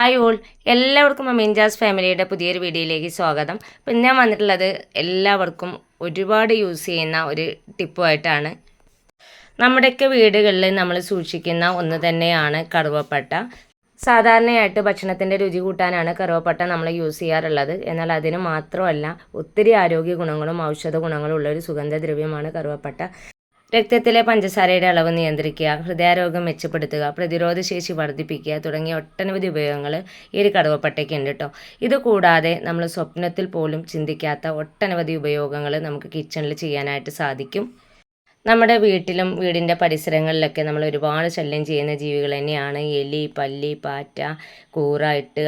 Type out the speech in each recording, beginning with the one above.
Hi all എല്ലാവർക്കും മിൻജാസ് ഫാമിലിയുടെ പുതിയൊരു വീഡിയോയിലേക്ക് സ്വാഗതം. അപ്പം ഞാൻ വന്നിട്ടുള്ളത് എല്ലാവർക്കും ഒരുപാട് യൂസ് ചെയ്യുന്ന ഒരു ടിപ്പുമായിട്ടാണ്. നമ്മുടെയൊക്കെ വീടുകളിൽ നമ്മൾ സൂക്ഷിക്കുന്ന ഒന്ന് തന്നെയാണ് കറുവപ്പട്ട. സാധാരണയായിട്ട് ഭക്ഷണത്തിന്റെ രുചി കൂട്ടാനാണ് കറുവപ്പട്ട നമ്മൾ യൂസ് ചെയ്യാറുള്ളത്. എന്നാൽ അതിന് മാത്രമല്ല ഒത്തിരി ആരോഗ്യ ഗുണങ്ങളും ഔഷധ ഗുണങ്ങളും ഉള്ള ഒരു സുഗന്ധദ്രവ്യമാണ് കറുവപ്പട്ട. രക്തത്തിലെ പഞ്ചസാരയുടെ അളവ് നിയന്ത്രിക്കുക ഹൃദയാരോഗ്യം മെച്ചപ്പെടുത്തുക പ്രതിരോധശേഷി വർദ്ധിപ്പിക്കുക തുടങ്ങിയ ഒട്ടനവധി ഉപയോഗങ്ങൾ ഈ ഒരു കടുവപ്പട്ടയ്ക്ക് ഉണ്ട് കേട്ടോ ഇത് കൂടാതെ നമ്മൾ സ്വപ്നത്തിൽ പോലും ചിന്തിക്കാത്ത ഒട്ടനവധി ഉപയോഗങ്ങൾ നമുക്ക് കിച്ചണിൽ ചെയ്യാനായിട്ട് സാധിക്കും. നമ്മുടെ വീട്ടിലും വീടിന്റെ പരിസരങ്ങളിലൊക്കെ നമ്മൾ ഒരുപാട് ശല്യം ചെയ്യുന്ന ജീവികൾ തന്നെയാണ് എലി പല്ലി പാറ്റ കൂറ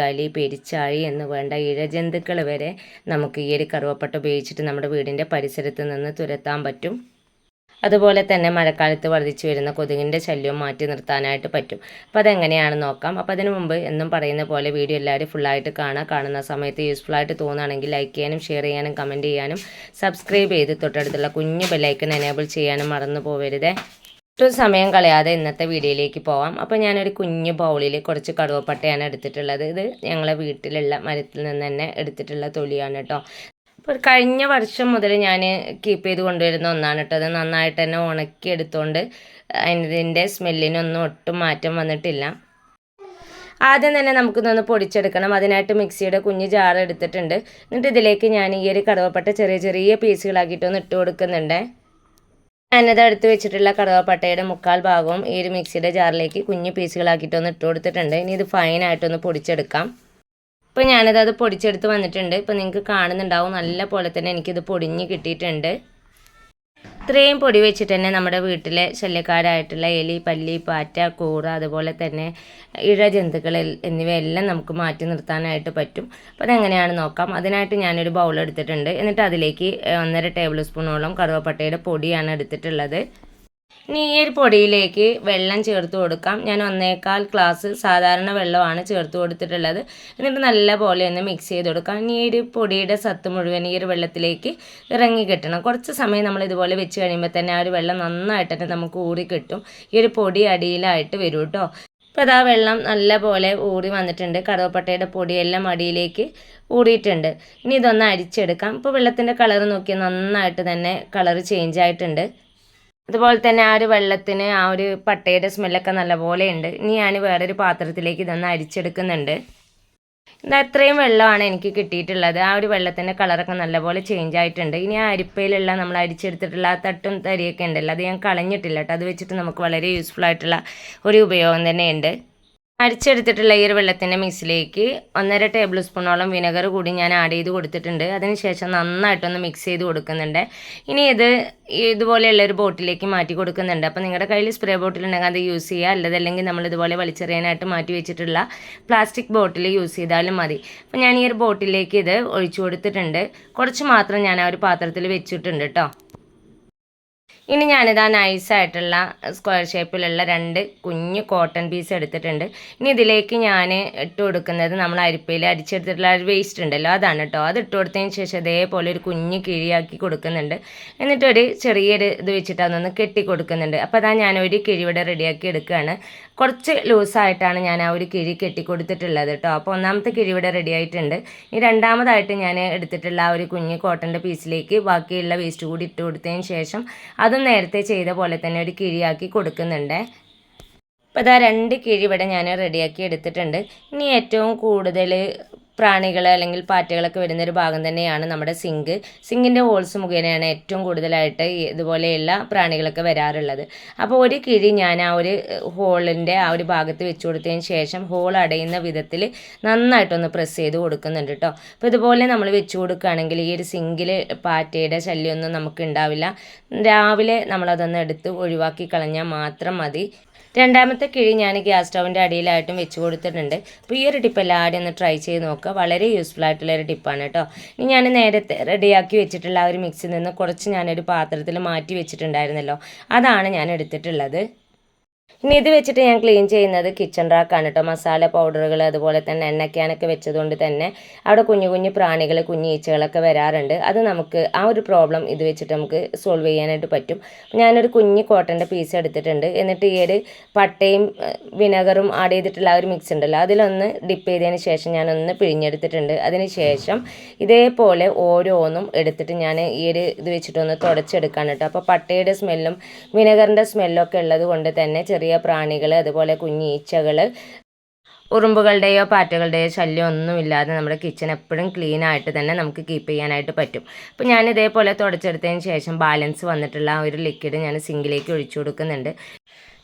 അലി പെരിച്ചാഴി എന്ന് വേണ്ട ഇഴജന്തുക്കൾ വരെ നമുക്ക് ഈ ഒരു കറുവപ്പട്ട ഉപയോഗിച്ചിട്ട് നമ്മുടെ വീടിന്റെ പരിസരത്ത് നിന്ന് തുരത്താൻ പറ്റും. അതുപോലെ തന്നെ മഴക്കാലത്ത് വർദ്ധിച്ചു വരുന്ന കൊതുകിന്റെ ശല്യവും മാറ്റി നിർത്താനായിട്ട് പറ്റും. അപ്പോൾ അതെങ്ങനെയാണ് നോക്കാം. അപ്പോൾ അതിന് മുമ്പ് എന്നും പറയുന്ന പോലെ വീഡിയോ എല്ലാവരും ഫുള്ളായിട്ട് കാണുക കാണുന്ന സമയത്ത് യൂസ്ഫുൾ ആയിട്ട് തോന്നുകയാണെങ്കിൽ ലൈക്ക് ചെയ്യാനും ഷെയർ ചെയ്യാനും കമന്റ് ചെയ്യാനും സബ്സ്ക്രൈബ് ചെയ്ത് തൊട്ടടുത്തുള്ള കുഞ്ഞു ബെല്ലൈക്കൺ എനേബിൾ ചെയ്യാനും മറന്നു പോവരുതേ. ഒട്ടും സമയം കളയാതെ ഇന്നത്തെ വീഡിയോയിലേക്ക് പോവാം. അപ്പോൾ ഞാനൊരു കുഞ്ഞു ബൗളിൽ കുറച്ച് കടുവപ്പട്ടയാണ് എടുത്തിട്ടുള്ളത്. ഇത് ഞങ്ങളെ വീട്ടിലുള്ള മരത്തിൽ നിന്ന് തന്നെ എടുത്തിട്ടുള്ള തൊലിയാണ് കേട്ടോ അപ്പോൾ കഴിഞ്ഞ വർഷം മുതൽ ഞാൻ കീപ്പ് ചെയ്ത് കൊണ്ടുവരുന്ന ഒന്നാണ് കേട്ടോ അത് നന്നായിട്ട് തന്നെ ഉണക്കി എടുത്തുകൊണ്ട് അതിന്റെ സ്മെല്ലിനൊന്നും ഒട്ടും മാറ്റം വന്നിട്ടില്ല. ആദ്യം തന്നെ നമുക്കിതൊന്ന് പൊടിച്ചെടുക്കണം. അതിനായിട്ട് മിക്സിയുടെ കുഞ്ഞ് ജാർ എടുത്തിട്ടുണ്ട്. എന്നിട്ട് ഇതിലേക്ക് ഞാൻ ഈ ഒരു കടവപ്പട്ട ചെറിയ ചെറിയ പീസുകളാക്കിയിട്ടൊന്ന് ഇട്ട് കൊടുക്കുന്നുണ്ട്. ഞാനത് അടുത്ത് വെച്ചിട്ടുള്ള കടവപ്പട്ടയുടെ മുക്കാൽ ഭാഗവും ഈ ഒരു മിക്സിയുടെ ജാറിലേക്ക് കുഞ്ഞ് പീസുകളാക്കിയിട്ടൊന്ന് ഇട്ട് കൊടുത്തിട്ടുണ്ട്. ഇനി ഇത് ഫൈനായിട്ടൊന്ന് പൊടിച്ചെടുക്കാം. ഇപ്പോൾ ഞാനത് അത് പൊടിച്ചെടുത്ത് വന്നിട്ടുണ്ട്. ഇപ്പോൾ നിങ്ങൾക്ക് കാണുന്നുണ്ടാവും. നല്ല പോലെ തന്നെ എനിക്കിത് പൊടിഞ്ഞ് കിട്ടിയിട്ടുണ്ട്. ഇത്രയും പൊടി വെച്ചിട്ട് തന്നെ നമ്മുടെ വീട്ടിലെ ശല്യക്കാരായിട്ടുള്ള എലി പല്ലി പാറ്റ കൂറ അതുപോലെ തന്നെ ഇഴ ജന്തുക്കൾ എന്നിവയെല്ലാം നമുക്ക് മാറ്റി നിർത്താനായിട്ട് പറ്റും. അപ്പോൾ അതെങ്ങനെയാണ് നോക്കാം. അതിനായിട്ട് ഞാനൊരു ബൗൾ എടുത്തിട്ടുണ്ട്. എന്നിട്ട് അതിലേക്ക് ഒന്നര ടേബിൾ സ്പൂണോളം കറുവപ്പട്ടയുടെ പൊടിയാണ് എടുത്തിട്ടുള്ളത്. ഇനി ഈ ഒരു പൊടിയിലേക്ക് വെള്ളം ചേർത്ത് കൊടുക്കാം. ഞാൻ ഒന്നേക്കാൽ ഗ്ലാസ് സാധാരണ വെള്ളമാണ് ചേർത്ത് കൊടുത്തിട്ടുള്ളത്. എന്നിട്ട് നല്ല പോലെ ഒന്ന് മിക്സ് ചെയ്ത് കൊടുക്കാം. ഇനി ഒരു പൊടിയുടെ സത്ത് മുഴുവൻ ഈ ഒരു വെള്ളത്തിലേക്ക് ഇറങ്ങി കിട്ടണം. കുറച്ച് സമയം നമ്മൾ ഇതുപോലെ വെച്ച് കഴിയുമ്പോൾ തന്നെ ആ ഒരു വെള്ളം നന്നായിട്ട് തന്നെ നമുക്ക് ഊറി കിട്ടും. ഈ ഒരു പൊടി അടിയിലായിട്ട് വരും കേട്ടോ അപ്പോൾ അതാ വെള്ളം നല്ല പോലെ ഊറി വന്നിട്ടുണ്ട്. കടവപ്പട്ടയുടെ പൊടിയെല്ലാം അടിയിലേക്ക് ഊറിയിട്ടുണ്ട്. ഇനി ഇതൊന്ന് അരിച്ചെടുക്കാം. ഇപ്പോൾ വെള്ളത്തിന്റെ കളർ നോക്കിയാൽ നന്നായിട്ട് തന്നെ കളർ ചേഞ്ച് ആയിട്ടുണ്ട്. അതുപോലെ തന്നെ ആ ഒരു വെള്ളത്തിന് ആ ഒരു പട്ടയുടെ സ്മെല്ലൊക്കെ നല്ലപോലെ ഉണ്ട്. ഇനി ഞാൻ വേറൊരു പാത്രത്തിലേക്ക് ഇതൊന്ന് അരിച്ചെടുക്കുന്നുണ്ട്. ഇത് അത്രയും വെള്ളമാണ് എനിക്ക് കിട്ടിയിട്ടുള്ളത്. ആ ഒരു വെള്ളത്തിന്റെ കളറൊക്കെ നല്ലപോലെ ചേഞ്ച് ആയിട്ടുണ്ട്. ഇനി ആ അരിപ്പയിലുള്ള നമ്മൾ അരിച്ചെടുത്തിട്ടുള്ള ആ തട്ടും തരിയൊക്കെ ഉണ്ടല്ലോ അത് ഞാൻ കളഞ്ഞിട്ടില്ല കേട്ടോ. അത് വെച്ചിട്ട് നമുക്ക് വളരെ യൂസ്ഫുൾ ആയിട്ടുള്ള ഒരു ഉപയോഗം തന്നെയുണ്ട് അരിച്ചെടുത്തിട്ടുള്ള ഈ ഒരു വെള്ളത്തിന്റെ മിക്സിലേക്ക് ഒന്നര ടേബിൾ സ്പൂണോളം വിനെഗർ കൂടി ഞാൻ ആഡ് ചെയ്ത് കൊടുത്തിട്ടുണ്ട്. അതിനുശേഷം നന്നായിട്ടൊന്ന് മിക്സ് ചെയ്ത് കൊടുക്കുന്നുണ്ട്. ഇനി ഇത് ഇതുപോലെയുള്ള ഒരു ബോട്ടിലേക്ക് മാറ്റി കൊടുക്കുന്നുണ്ട്. അപ്പോൾ നിങ്ങളുടെ കയ്യിൽ സ്പ്രേ ബോട്ടിൽ ഉണ്ടെങ്കിൽ അത് യൂസ് ചെയ്യുക. അല്ലതല്ലെങ്കിൽ നമ്മൾ ഇതുപോലെ വലിച്ചെറിയാനായിട്ട് മാറ്റി വെച്ചിട്ടുള്ള പ്ലാസ്റ്റിക് ബോട്ടിൽ യൂസ് ചെയ്താലും മതി. അപ്പോൾ ഞാൻ ഈ ഒരു ബോട്ടിലേക്ക് ഇത് ഒഴിച്ചു കൊടുത്തിട്ടുണ്ട്. കുറച്ച് മാത്രം ഞാൻ ആ ഒരു പാത്രത്തിൽ വെച്ചിട്ടുണ്ട് കേട്ടോ. ഇനി ഞാനിതാ നൈസായിട്ടുള്ള സ്ക്വയർ ഷേപ്പിലുള്ള രണ്ട് കുഞ്ഞ് കോട്ടൺ പീസ് എടുത്തിട്ടുണ്ട്. ഇനി ഇതിലേക്ക് ഞാൻ ഇട്ട് കൊടുക്കുന്നത് നമ്മൾ അരിപ്പയിൽ അരിച്ചെടുത്തിട്ടുള്ള വേസ്റ്റ് ഉണ്ടല്ലോ അതാണ് കേട്ടോ അത് ഇട്ട് കൊടുത്തതിന് ശേഷം ഇതേപോലെ ഒരു കുഞ്ഞ് കിഴിയാക്കി കൊടുക്കുന്നുണ്ട്. എന്നിട്ടൊരു ചെറിയൊരു ഇത് വെച്ചിട്ട് അതൊന്ന് കെട്ടി കൊടുക്കുന്നുണ്ട്. അപ്പോൾ അതാ ഞാൻ ഒരു കിഴി ഇവിടെ റെഡിയാക്കി എടുക്കുകയാണ്. കുറച്ച് ലൂസായിട്ടാണ് ഞാൻ ആ ഒരു കിഴി കെട്ടി കൊടുത്തിട്ടുള്ളത് കേട്ടോ അപ്പോൾ ഒന്നാമത്തെ കിഴി ഇവിടെ റെഡി ആയിട്ടുണ്ട്. ഇനി രണ്ടാമതായിട്ട് ഞാൻ എടുത്തിട്ടുള്ള ആ ഒരു കുഞ്ഞ് കോട്ടന്റെ പീസിലേക്ക് ബാക്കിയുള്ള വേസ്റ്റ് കൂടി ഇട്ട് കൊടുത്തതിന് ശേഷം അതും നേരത്തെ ചെയ്ത പോലെ തന്നെ ഒരു കിഴിയാക്കി കൊടുക്കുന്നുണ്ട്. അപ്പോൾ ഇതാ രണ്ട് കിഴി ഇവിടെ ഞാൻ റെഡിയാക്കി എടുത്തിട്ടുണ്ട്. ഇനി ഏറ്റവും കൂടുതൽ പ്രാണികൾ അല്ലെങ്കിൽ പാറ്റകളൊക്കെ വരുന്ന ഒരു ഭാഗം തന്നെയാണ് നമ്മുടെ സിങ്ക്. സിങ്കിന്റെ ഹോൾസ് മുഖേനയാണ് ഏറ്റവും കൂടുതലായിട്ട് ഇതുപോലെയുള്ള പ്രാണികളൊക്കെ വരാറുള്ളത്. അപ്പോൾ ഒരു കിഴി ഞാൻ ആ ഒരു ഹോളിന്റെ ആ ഒരു ഭാഗത്ത് വെച്ച് കൊടുത്തതിന് ശേഷം ഹോൾ അടയുന്ന വിധത്തിൽ നന്നായിട്ടൊന്ന് പ്രസ് ചെയ്ത് കൊടുക്കുന്നുണ്ട് കേട്ടോ അപ്പോൾ ഇതുപോലെ നമ്മൾ വെച്ച് കൊടുക്കുകയാണെങ്കിൽ ഈ ഒരു സിങ്കിൽ പാറ്റയുടെ ശല്യമൊന്നും നമുക്ക് ഉണ്ടാവില്ല. രാവിലെ നമ്മളതൊന്ന് എടുത്ത് ഒഴിവാക്കി കളഞ്ഞാൽ മാത്രം മതി. രണ്ടാമത്തെ കിഴി ഞാൻ ഗ്യാസ് സ്റ്റൗവിന്റെ അടിയിലായിട്ടും വെച്ച് കൊടുത്തിട്ടുണ്ട്. അപ്പോൾ ഈ ഒരു ടിപ്പ് എല്ലാവരും ഒന്ന് ട്രൈ ചെയ്ത് നോക്കുക. വളരെ യൂസ്ഫുൾ ആയിട്ടുള്ള ഒരു ടിപ്പാണ് കേട്ടോ. ഇനി ഞാൻ നേരത്തെ റെഡിയാക്കി വെച്ചിട്ടുള്ള ആ ഒരു മിക്സിൽ നിന്ന് കുറച്ച് ഞാനൊരു പാത്രത്തിൽ മാറ്റി വെച്ചിട്ടുണ്ടായിരുന്നല്ലോ. അതാണ് ഞാൻ എടുത്തിട്ടുള്ളത്. ഇനി ഇത് വെച്ചിട്ട് ഞാൻ ക്ലീൻ ചെയ്യുന്നത് കിച്ചൺ റാക്കാണ് കേട്ടോ മസാല പൗഡറുകൾ അതുപോലെ തന്നെ എണ്ണക്കാനൊക്കെ വെച്ചതുകൊണ്ട് തന്നെ അവിടെ കുഞ്ഞു കുഞ്ഞു പ്രാണികൾ കുഞ്ഞു ഈച്ചകളൊക്കെ വരാറുണ്ട്. അത് നമുക്ക് ആ ഒരു പ്രോബ്ലം ഇത് വെച്ചിട്ട് നമുക്ക് സോൾവ് ചെയ്യാനായിട്ട് പറ്റും. ഞാനൊരു കുഞ്ഞു കോട്ടന്റെ പീസ് എടുത്തിട്ടുണ്ട്. എന്നിട്ട് ഈ ഒരു പട്ടയും വിനെഗറും ആഡ് ചെയ്തിട്ടുള്ള ആ ഒരു മിക്സ് ഉണ്ടല്ലോ അതിലൊന്ന് ഡിപ്പ് ചെയ്തതിന് ശേഷം ഞാനൊന്ന് പിഴിഞ്ഞെടുത്തിട്ടുണ്ട്. അതിന് ശേഷം ഇതേപോലെ ഓരോന്നും എടുത്തിട്ട് ഞാൻ ഈ ഒരു ഇത് വെച്ചിട്ടൊന്ന് തുടച്ചെടുക്കാൻ കേട്ടോ അപ്പോൾ പട്ടയുടെ സ്മെല്ലും വിനെഗറിന്റെ സ്മെല്ലൊക്കെ ഉള്ളത് കൊണ്ട് തന്നെ ചെറിയ പ്രാണികൾ അതുപോലെ കുഞ്ഞീച്ചകൾ ഉറുമ്പുകളുടെയോ പാറ്റകളുടെയോ ശല്യം ഒന്നുമില്ലാതെ നമ്മുടെ കിച്ചൺ എപ്പോഴും ക്ലീൻ ആയിട്ട് തന്നെ നമുക്ക് കീപ്പ് ചെയ്യാനായിട്ട് പറ്റും. അപ്പോൾ ഞാൻ ഇതേപോലെ തുടച്ചെടുത്തതിന് ശേഷം ബാലൻസ് വന്നിട്ടുള്ള ഒരു ലിക്വിഡ് ഞാൻ സിങ്കിലേക്ക് ഒഴിച്ചു കൊടുക്കുന്നുണ്ട്.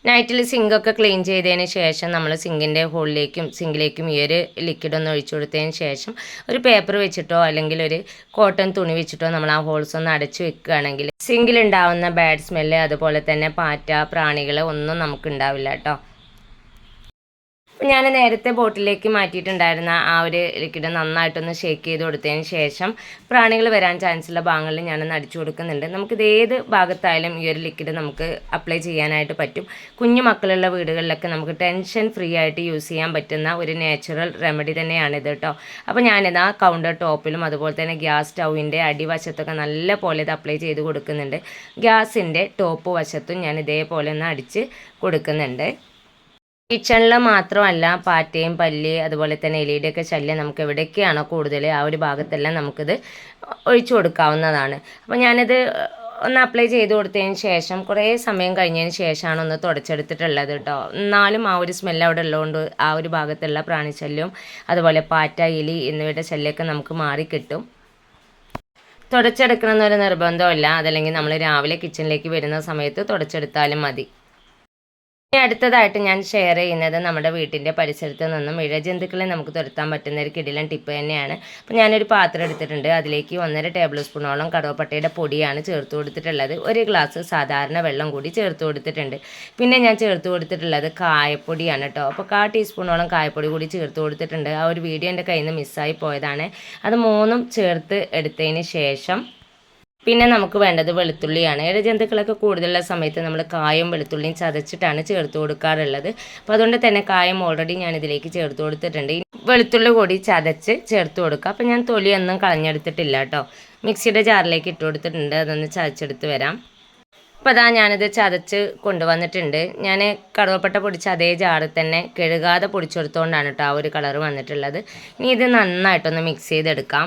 നൈറ്റിൽ സിങ്കൊക്കെ ക്ലീൻ ചെയ്തതിന് ശേഷം നമ്മൾ സിങ്കിന്റെ ഹോളിലേക്കും സിങ്കിലേക്കും ഈ ഒരു ലിക്വിഡ് ഒന്ന് ഒഴിച്ചു കൊടുത്തതിന് ശേഷം ഒരു പേപ്പർ വെച്ചിട്ടോ അല്ലെങ്കിൽ ഒരു കോട്ടൺ തുണി വെച്ചിട്ടോ നമ്മൾ ആ ഹോൾസ് ഒന്ന് അടച്ചു വെക്കുകയാണെങ്കിൽ സിങ്കിലുണ്ടാവുന്ന ബാഡ് സ്മെല്ല് അതുപോലെ തന്നെ പാറ്റ പ്രാണികൾ ഒന്നും നമുക്ക് ഉണ്ടാവില്ല കേട്ടോ ഞാൻ നേരത്തെ ബോട്ടിലേക്ക് മാറ്റിയിട്ടുണ്ടായിരുന്ന ആ ഒരു ലിക്വിഡ് നന്നായിട്ടൊന്ന് ഷേക്ക് ചെയ്ത് കൊടുത്തതിന് ശേഷം പ്രാണികൾ വരാൻ ചാൻസ് ഉള്ള ഭാഗങ്ങളിൽ ഞാനൊന്ന് അടിച്ചു കൊടുക്കുന്നുണ്ട്. നമുക്കിത് ഏത് ഭാഗത്തായാലും ഈ ഒരു ലിക്വിഡ് നമുക്ക് അപ്ലൈ ചെയ്യാനായിട്ട് പറ്റും. കുഞ്ഞു മക്കളുള്ള വീടുകളിലൊക്കെ നമുക്ക് ടെൻഷൻ ഫ്രീ ആയിട്ട് യൂസ് ചെയ്യാൻ പറ്റുന്ന ഒരു നാച്ചുറൽ റെമഡി തന്നെയാണിത് കേട്ടോ അപ്പോൾ ഞാനിത് ആ കൗണ്ടർ ടോപ്പിലും അതുപോലെ തന്നെ ഗ്യാസ് സ്റ്റൗവിന്റെ അടിവശത്തൊക്കെ നല്ല പോലെ ഇത് അപ്ലൈ ചെയ്ത് കൊടുക്കുന്നുണ്ട്. ഗ്യാസിന്റെ ടോപ്പ് വശത്തും ഞാൻ ഇതേപോലെ ഒന്ന് അടിച്ച് കൊടുക്കുന്നുണ്ട്. കിച്ചണിൽ മാത്രമല്ല പാറ്റയും പല്ല് അതുപോലെ തന്നെ എലിയുടെയൊക്കെ ശല്യം നമുക്ക് എവിടെയൊക്കെയാണോ കൂടുതൽ ആ ഒരു ഭാഗത്തെല്ലാം നമുക്കിത് ഒഴിച്ചു കൊടുക്കാവുന്നതാണ്. അപ്പോൾ ഞാനിത് ഒന്ന് അപ്ലൈ ചെയ്ത് കൊടുത്തതിന് ശേഷം കുറേ സമയം കഴിഞ്ഞതിന് ശേഷമാണ് ഒന്ന് തുടച്ചെടുത്തിട്ടുള്ളത് കേട്ടോ. എന്നാലും ആ ഒരു സ്മെല്ല് അവിടെ ഉള്ളതുകൊണ്ട് ആ ഒരു ഭാഗത്തുള്ള പ്രാണിശല്യവും അതുപോലെ പാറ്റ ഇലി എന്നിവയുടെ ശല്യമൊക്കെ നമുക്ക് മാറി കിട്ടും. തുടച്ചെടുക്കണം എന്നൊരു നിർബന്ധമില്ല അതല്ലെങ്കിൽ നമ്മൾ രാവിലെ കിച്ചണിലേക്ക് വരുന്ന സമയത്ത് തുടച്ചെടുത്താലും മതി. ഇനി അടുത്തതായിട്ട് ഞാൻ ഷെയർ ചെയ്യുന്നത് നമ്മുടെ വീട്ടിന്റെ പരിസരത്ത് നിന്നും ഇഴജന്തുക്കളെ നമുക്ക് തുരത്താൻ പറ്റുന്ന ഒരു കിടിലൻ ടിപ്പ് തന്നെയാണ്. അപ്പോൾ ഞാനൊരു പാത്രം എടുത്തിട്ടുണ്ട്. അതിലേക്ക് ഒന്നര ടേബിൾ സ്പൂണോളം കടവപ്പട്ടയുടെ പൊടിയാണ് ചേർത്ത് കൊടുത്തിട്ടുള്ളത്. ഒരു ഗ്ലാസ് സാധാരണ വെള്ളം കൂടി ചേർത്ത് കൊടുത്തിട്ടുണ്ട്. പിന്നെ ഞാൻ ചേർത്ത് കൊടുത്തിട്ടുള്ളത് കായപ്പൊടിയാണ് കേട്ടോ അപ്പോൾ കാ ടീസ്പൂണോളം കായപ്പൊടി കൂടി ചേർത്ത് കൊടുത്തിട്ടുണ്ട്. ആ ഒരു വീഡിയോ എന്റെ കയ്യിൽ നിന്ന് മിസ്സായി പോയതാണ്. അത് മൂന്നും ചേർത്ത് എടുത്തതിന് ശേഷം പിന്നെ നമുക്ക് വേണ്ടത് വെളുത്തുള്ളിയാണ്. ഇഴജന്തുക്കളൊക്കെ കൂടുതലുള്ള സമയത്ത് നമ്മൾ കായും വെളുത്തുള്ളിയും ചതച്ചിട്ടാണ് ചേർത്ത് കൊടുക്കാറുള്ളത്. അപ്പോൾ അതുകൊണ്ട് തന്നെ കായം ഓൾറെഡി ഞാൻ ഇതിലേക്ക് ചേർത്ത് കൊടുത്തിട്ടുണ്ട്. വെളുത്തുള്ളി കൂടി ചതച്ച് ചേർത്ത് കൊടുക്കുക അപ്പോൾ ഞാൻ തൊലിയൊന്നും കളഞ്ഞെടുത്തിട്ടില്ല കേട്ടോ. മിക്സിയുടെ ജാറിലേക്ക് ഇട്ട് കൊടുത്തിട്ടുണ്ട്. അതൊന്ന് ചതച്ചെടുത്ത് വരാം. അപ്പോൾ അതാ ഞാനിത് ചതച്ച് കൊണ്ടുവന്നിട്ടുണ്ട്. ഞാൻ കറുവപ്പട്ട പൊടിച്ച അതേ ജാറിൽ തന്നെ കഴുകാതെ പൊടിച്ചെടുത്തുകൊണ്ടാണ് കേട്ടോ ആ ഒരു കളർ വന്നിട്ടുള്ളത്. ഇനി ഇത് നന്നായിട്ടൊന്ന് മിക്സ് ചെയ്തെടുക്കാം.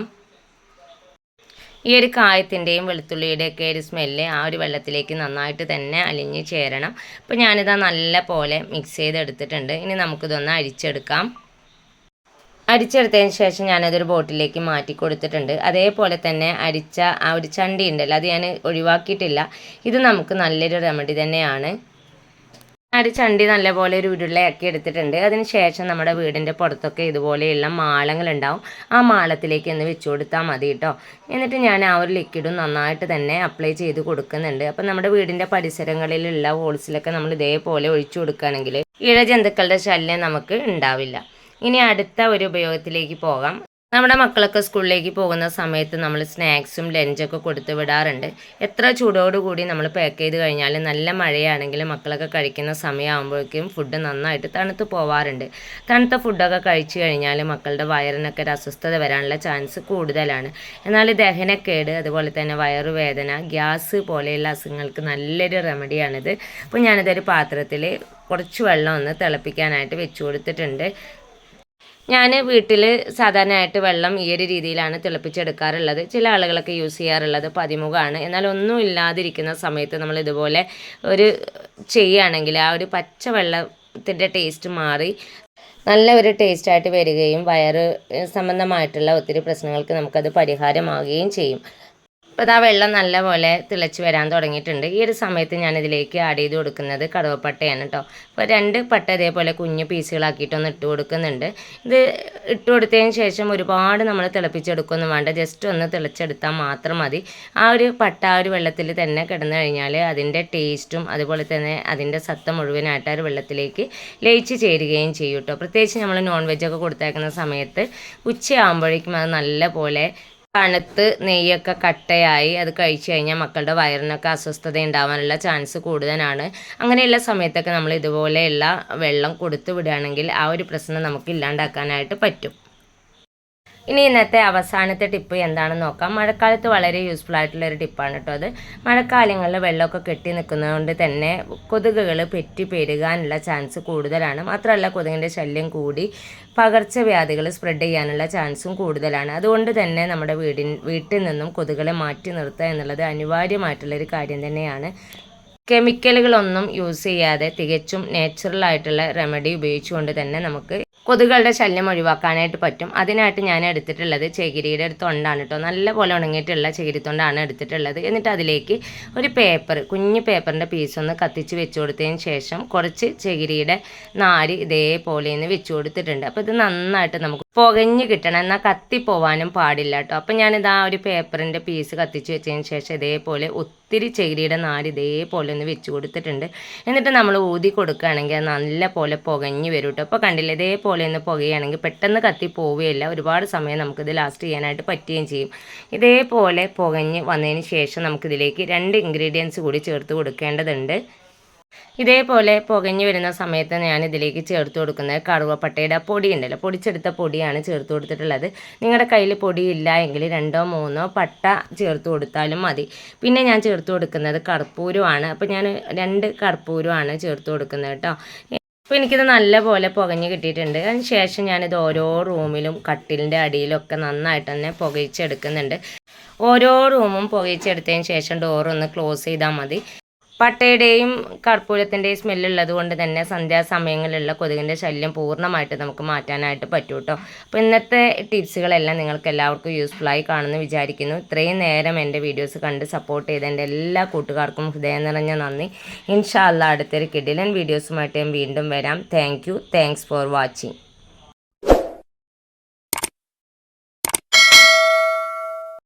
ഈ ഒരു കായത്തിന്റെയും വെളുത്തുള്ളിയുടെയൊക്കെ ഒരു സ്മെല്ല് ആ ഒരു വെള്ളത്തിലേക്ക് നന്നായിട്ട് തന്നെ അലിഞ്ഞ് ചേരണം. അപ്പോൾ ഞാനിതാ നല്ല പോലെ മിക്സ് ചെയ്തെടുത്തിട്ടുണ്ട്. ഇനി നമുക്കിതൊന്ന് അരിച്ചെടുക്കാം. അരിച്ചെടുത്തതിന് ശേഷം ഞാനതൊരു ബോട്ടിലേക്ക് മാറ്റി കൊടുത്തിട്ടുണ്ട്. അതേപോലെ തന്നെ അരിച്ച ആ ഒരു ചണ്ടി ഉണ്ടല്ലോ അത് ഞാൻ ഒഴിവാക്കിയിട്ടില്ല. ഇത് നമുക്ക് നല്ലൊരു റെമഡി തന്നെയാണ്. ഒരു ചണ്ടി നല്ലപോലെ ഒരു ഉരുളയാക്കി എടുത്തിട്ടുണ്ട്. അതിന് ശേഷം നമ്മുടെ വീടിന്റെ പുറത്തൊക്കെ ഇതുപോലെയുള്ള മാളങ്ങളുണ്ടാവും ആ മാളത്തിലേക്ക് ഒന്ന് വെച്ച് കൊടുത്താൽ മതി കേട്ടോ. എന്നിട്ട് ഞാൻ ആ ഒരു ലിക്വിഡും നന്നായിട്ട് തന്നെ അപ്ലൈ ചെയ്ത് കൊടുക്കുന്നുണ്ട്. അപ്പം നമ്മുടെ വീടിന്റെ പരിസരങ്ങളിലുള്ള ഹോൾസിലൊക്കെ നമ്മൾ ഇതേപോലെ ഒഴിച്ചു കൊടുക്കുകയാണെങ്കിൽ ഇഴജന്തുക്കളുടെ ശല്യം നമുക്ക് ഉണ്ടാവില്ല. ഇനി അടുത്ത ഒരു ഉപയോഗത്തിലേക്ക് പോകാം. നമ്മുടെ മക്കളൊക്കെ സ്കൂളിലേക്ക് പോകുന്ന സമയത്ത് നമ്മൾ സ്നാക്സും ലഞ്ചൊക്കെ കൊടുത്ത് വിടാറുണ്ട്. എത്ര ചൂടോടുകൂടി നമ്മൾ പാക്ക് ചെയ്ത് കഴിഞ്ഞാൽ നല്ല മഴയാണെങ്കിൽ മക്കളൊക്കെ കഴിക്കുന്ന സമയമാകുമ്പോഴേക്കും ഫുഡ് നന്നായിട്ട് തണുത്ത് പോവാറുണ്ട്. തണുത്ത ഫുഡൊക്കെ കഴിച്ചു കഴിഞ്ഞാൽ മക്കളുടെ വയറിനൊക്കെ ഒരു അസ്വസ്ഥത വരാനുള്ള ചാൻസ് കൂടുതലാണ്. എന്നാൽ ദഹനക്കേട് അതുപോലെ തന്നെ വയറുവേദന ഗ്യാസ് പോലെയുള്ള അസുഖങ്ങൾക്ക് നല്ലൊരു റെമഡിയാണിത് അപ്പോൾ ഞാനിതൊരു പാത്രത്തിൽ കുറച്ച് വെള്ളം ഒന്ന് തിളപ്പിക്കാനായിട്ട് വെച്ച് കൊടുത്തിട്ടുണ്ട്. ഞാൻ വീട്ടിൽ സാധാരണയായിട്ട് വെള്ളം ഈ ഒരു രീതിയിലാണ് തിളപ്പിച്ചെടുക്കാറുള്ളത്. ചില ആളുകളൊക്കെ യൂസ് ചെയ്യാറുള്ളത് പതിമുഖമാണ് എന്നാൽ ഒന്നും ഇല്ലാതിരിക്കുന്ന സമയത്ത് നമ്മൾ ഇതുപോലെ ഒരു ചെയ്യുകയാണെങ്കിൽ ആ ഒരു പച്ച വെള്ളത്തിന്റെ ടേസ്റ്റ് മാറി നല്ല ഒരു ടേസ്റ്റായിട്ട് വരികയും വയറ് സംബന്ധമായിട്ടുള്ള ഒത്തിരി പ്രശ്നങ്ങൾക്ക് നമുക്കത് പരിഹാരമാവുകയും ചെയ്യും. അപ്പോൾ ആ വെള്ളം നല്ലപോലെ തിളച്ച് വരാൻ തുടങ്ങിയിട്ടുണ്ട്. ഈ ഒരു സമയത്ത് ഞാൻ ഇതിലേക്ക് ആഡ് ചെയ്ത് കൊടുക്കുന്നത് കടുവപ്പട്ടയാണ് കേട്ടോ അപ്പോൾ രണ്ട് പട്ട ഇതേപോലെ കുഞ്ഞു പീസുകളാക്കിയിട്ടൊന്ന് ഇട്ട് കൊടുക്കുന്നുണ്ട്. ഇത് ഇട്ട് കൊടുത്തതിന് ശേഷം ഒരുപാട് നമ്മൾ തിളപ്പിച്ചെടുക്കൊന്നും വേണ്ട ജസ്റ്റ് ഒന്ന് തിളച്ചെടുത്താൽ മാത്രം മതി. ആ ഒരു പട്ട ആ ഒരു വെള്ളത്തിൽ തന്നെ കിടന്നു കഴിഞ്ഞാൽ അതിന്റെ ടേസ്റ്റും അതുപോലെ തന്നെ അതിന്റെ സത്ത മുഴുവനായിട്ട് ആ ഒരു വെള്ളത്തിലേക്ക് ലയിച്ച് ചേരുകയും ചെയ്യും കേട്ടോ പ്രത്യേകിച്ച് നമ്മൾ നോൺ വെജ് ഒക്കെ കൊടുത്തേക്കുന്ന സമയത്ത് ഉച്ചയാകുമ്പോഴേക്കും അത് നല്ല പോലെ തണുത്ത് നെയ്യൊക്കെ കട്ടയായി അത് കഴിച്ചു കഴിഞ്ഞാൽ മക്കളുടെ വയറിനൊക്കെ അസ്വസ്ഥത ഉണ്ടാവാനുള്ള ചാൻസ് കൂടുതലാണ്. അങ്ങനെയുള്ള സമയത്തൊക്കെ നമ്മൾ ഇതുപോലെയുള്ള വെള്ളം കൊടുത്തു വിടുകയാണെങ്കിൽ ആ ഒരു പ്രശ്നം നമുക്ക് ഇല്ലാണ്ടാക്കാനായിട്ട് പറ്റും. ഇനി ഇന്നത്തെ അവസാനത്തെ ടിപ്പ് എന്താണെന്ന് നോക്കാം. മഴക്കാലത്ത് വളരെ യൂസ്ഫുൾ ആയിട്ടുള്ള ഒരു ടിപ്പാണ് കേട്ടോ അത്. മഴക്കാലങ്ങളിൽ വെള്ളമൊക്കെ കെട്ടി നിൽക്കുന്നതുകൊണ്ട് തന്നെ കൊതുകുകൾ പെറ്റി പെരുകാനുള്ള ചാൻസ് കൂടുതലാണ്. മാത്രമല്ല കൊതുകിന്റെ ശല്യം കൂടി പകർച്ചവ്യാധികൾ സ്പ്രെഡ് ചെയ്യാനുള്ള ചാൻസും കൂടുതലാണ്. അതുകൊണ്ട് തന്നെ നമ്മുടെ വീടിൻ വീട്ടിൽ നിന്നും കൊതുകളെ മാറ്റി നിർത്തുക എന്നുള്ളത് അനിവാര്യമായിട്ടുള്ളൊരു കാര്യം തന്നെയാണ്. കെമിക്കലുകളൊന്നും യൂസ് ചെയ്യാതെ തികച്ചും നാച്ചുറൽ ആയിട്ടുള്ള റെമഡി ഉപയോഗിച്ചുകൊണ്ട് തന്നെ നമുക്ക് കൊതുകുകളുടെ ശല്യം ഒഴിവാക്കാനായിട്ട് പറ്റും. അതിനായിട്ട് ഞാൻ എടുത്തിട്ടുള്ളത് ചകിരിയുടെ ഒരു തൊണ്ടാണ് കേട്ടോ നല്ല പോലെ ഉണങ്ങിയിട്ടുള്ള ചകിരിത്തൊണ്ടാണ് എടുത്തിട്ടുള്ളത്. എന്നിട്ട് അതിലേക്ക് ഒരു പേപ്പർ കുഞ്ഞ് പേപ്പറിന്റെ പീസ് ഒന്ന് കത്തിച്ച് വെച്ച് കൊടുത്തതിന് ശേഷം കുറച്ച് ചകിരിയുടെ നാര് ഇതേപോലെ ഒന്ന് വെച്ച് കൊടുത്തിട്ടുണ്ട്. അപ്പോൾ ഇത് നന്നായിട്ട് നമുക്ക് പുകഞ്ഞ് കിട്ടണം. എന്നാൽ കത്തിപ്പോവാനും പാടില്ല കേട്ടോ അപ്പം ഞാനിത് ആ ഒരു പേപ്പറിന്റെ പീസ് കത്തിച്ച് വെച്ചതിന് ശേഷം ഇതേപോലെ ഒത്തിരി ചകിരിയുടെ നാര് ഇതേപോലെ ഒന്ന് വെച്ച് കൊടുത്തിട്ടുണ്ട്. എന്നിട്ട് നമ്മൾ ഊതി കൊടുക്കുകയാണെങ്കിൽ നല്ല പോലെ പുകഞ്ഞ് വരും കേട്ടോ അപ്പോൾ കണ്ടില്ല ഇതേപോലെ ഒന്ന് പുകയാണെങ്കിൽ പെട്ടെന്ന് കത്തി പോവുകയില്ല ഒരുപാട് സമയം നമുക്കിത് ലാസ്റ്റ് ചെയ്യാനായിട്ട് പറ്റുകയും ചെയ്യും. ഇതേപോലെ പുകഞ്ഞ് വന്നതിന് ശേഷം നമുക്കിതിലേക്ക് രണ്ട് ഇൻഗ്രീഡിയൻസ് കൂടി ചേർത്ത് കൊടുക്കേണ്ടതുണ്ട്. ഇതേപോലെ പുകഞ്ഞു വരുന്ന സമയത്ത് ഞാൻ ഇതിലേക്ക് ചേർത്ത് കൊടുക്കുന്നത് കറുവപ്പട്ടയുടെ പൊടി ഉണ്ടല്ലോ പൊടിച്ചെടുത്ത പൊടിയാണ് ചേർത്ത് കൊടുത്തിട്ടുള്ളത്. നിങ്ങളുടെ കയ്യിൽ പൊടി ഇല്ല എങ്കിൽ രണ്ടോ മൂന്നോ പട്ട ചേർത്ത് കൊടുത്താലും മതി. പിന്നെ ഞാൻ ചേർത്ത് കൊടുക്കുന്നത് കർപ്പൂരമാണ്. അപ്പോൾ ഞാൻ രണ്ട് കർപ്പൂരമാണ് ചേർത്ത് കൊടുക്കുന്നത് കേട്ടോ. അപ്പോൾ എനിക്കിത് നല്ലപോലെ പുകഞ്ഞ് കിട്ടിയിട്ടുണ്ട്. അതിന് ശേഷം ഞാനിത് ഓരോ റൂമിലും കട്ടിലിന്റെ അടിയിലൊക്കെ നന്നായിട്ട് തന്നെ പുകയിച്ചെടുക്കുന്നുണ്ട്. ഓരോ റൂമും പുകയിച്ചെടുത്തതിന് ശേഷം ഡോറൊന്ന് ക്ലോസ് ചെയ്താൽ മതി. പട്ടയുടെയും കർപ്പൂരത്തിന്റെയും സ്മെല്ലുള്ളത് കൊണ്ട് തന്നെ സന്ധ്യാസമയങ്ങളിലുള്ള കൊതുകിന്റെ ശല്യം പൂർണമായിട്ട് നമുക്ക് മാറ്റാനായിട്ട് പറ്റും കേട്ടോ അപ്പോൾ ഇന്നത്തെ ടിപ്സുകളെല്ലാം നിങ്ങൾക്ക് എല്ലാവർക്കും യൂസ്ഫുള്ളായി കാണുമെന്ന് വിചാരിക്കുന്നു. ഇത്രയും നേരം എന്റെ വീഡിയോസ് കണ്ട് സപ്പോർട്ട് ചെയ്ത എന്റെ എല്ലാ കൂട്ടുകാർക്കും ഹൃദയം നിറഞ്ഞ നന്ദി. ഇൻഷാല്ല അടുത്തൊരു കിഡിലൻ വീഡിയോസുമായിട്ട് ഞാൻ വീണ്ടും വരാം. Thank you thanks for watching